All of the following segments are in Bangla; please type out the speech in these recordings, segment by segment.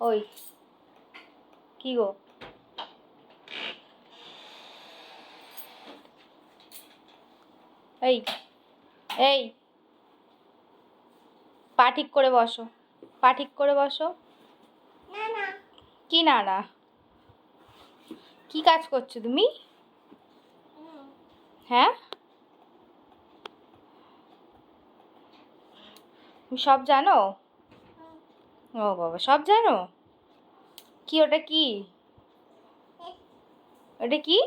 ওই কি গো? এই এই পা ঠিক করে বসো পা ঠিক করে বসো। কি না না কি কাজ করছ তুমি? হ্যাঁ? সব জানো? ও বাবা সব জানো? কি, ওটা কি? ওটা কি?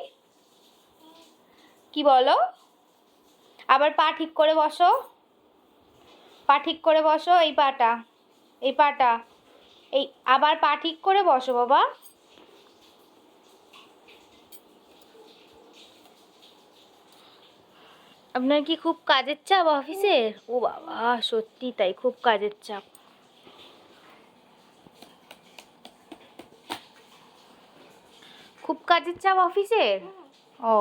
কি বলো? আবার পা ঠিক করে বসো। পা ঠিক করে বসো, এই পাটা এই পাটা, এই, আবার পা ঠিক করে বসো বাবা। আপনার কি খুব কাজের চাপ অফিসের? ও বাবা সত্যি তাই, খুব কাজের চাপ। খুব কাজের চাপ অফিসের? ও।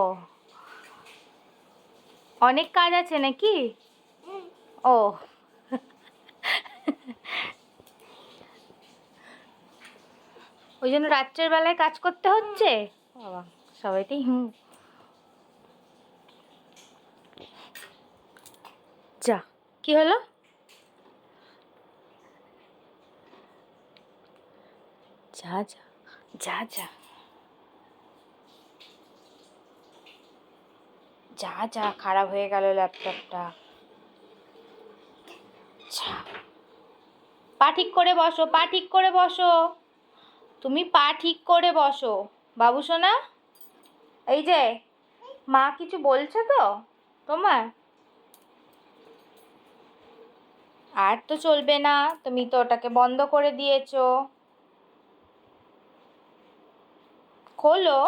অনেক কাজ আছে নাকি? ও। ওই জন্য রাত্রের বেলায় কাজ করতে হচ্ছে? বাবা সবাইতেই হুম। যা, কি হলো? যা যা যা যা। যা যা খারাপ হয়ে গেল ল্যাপটপটা। আচ্ছা পা ঠিক করে বসো, পা ঠিক করে বসো। তুমি পা ঠিক করে বসো। বাবু সোনা, এই যে, মা কিছু বলছে তো তোমার? আর তো চলবে না, তুমি তো ওটাকে বন্ধ করে দিয়েছ। খোলো।